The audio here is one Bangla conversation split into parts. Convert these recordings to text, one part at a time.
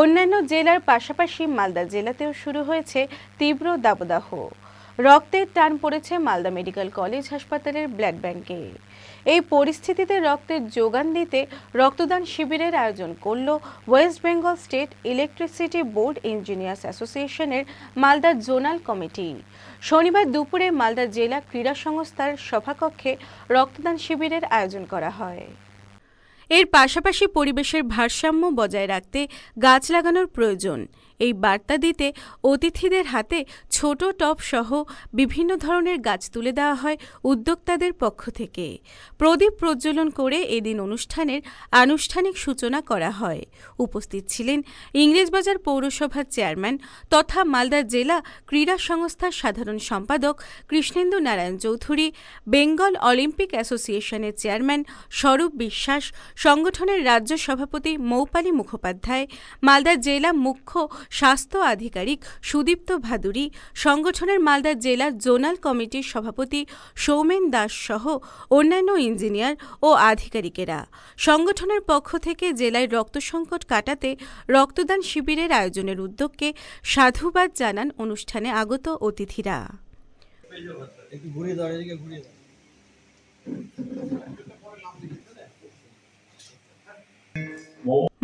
অন্যান্য জেলার পাশাপাশি মালদা জেলাতেও শুরু হয়েছে তীব্র দাবদাহ। রক্তের টান পড়েছে মালদা মেডিকেল কলেজ হাসপাতালের ব্লাড ব্যাংকে। এই পরিস্থিতিতে রক্তের যোগান দিতে রক্তদান শিবিরের আয়োজন করল west Bengal state electricity board engineers অ্যাসোসিয়েশনের মালদা জোনাল কমিটি। শনিবার দুপুরে মালদা জেলা ক্রীড়া সংস্থার সভাকক্ষে রক্তদান শিবিরের আয়োজন করা হয়। এর পাশাপাশি পরিবেশের ভারসাম্য বজায় রাখতে গাছ লাগানোর প্রয়োজন। এই বার্তা দিতে অতিথিদের হাতে ছোট টপ সহ বিভিন্ন ধরনের গাছ তুলে দেওয়া হয় উদ্যোক্তাদের পক্ষ থেকে। প্রদীপ প্রজ্বলন করে এদিন অনুষ্ঠানের আনুষ্ঠানিক সূচনা করা হয়। উপস্থিত ছিলেন ইংরেজবাজার পৌরসভার চেয়ারম্যান তথা মালদা জেলা ক্রীড়া সংস্থার সাধারণ সম্পাদক কৃষ্ণেন্দু নারায়ণ চৌধুরী, বেঙ্গল অলিম্পিক অ্যাসোসিয়েশনের চেয়ারম্যান স্বরূপ বিশ্বাস সংগঠনের রাজ্য সভাপতি মৌপালী মুখোপাধ্যায়, মালদা জেলা মুখ্য স্বাস্থ্য আধিকারিক সুদীপ্ত ভাদুরী, সংগঠনের মালদা জেলা জোনাল কমিটির সভাপতি সৌমেন দাস সহ অন্যান্য ইঞ্জিনিয়ার ও আধিকারিকেরা। সংগঠনের পক্ষ থেকে জেলায় রক্ত সংকট কাটাতে রক্তদান শিবিরের আয়োজনের উদ্যোগকে সাধুবাদ জানান অনুষ্ঠানে আগত অতিথিরা। ঘুরিয়ে ঘুরিয়ে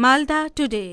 মালদা টুডে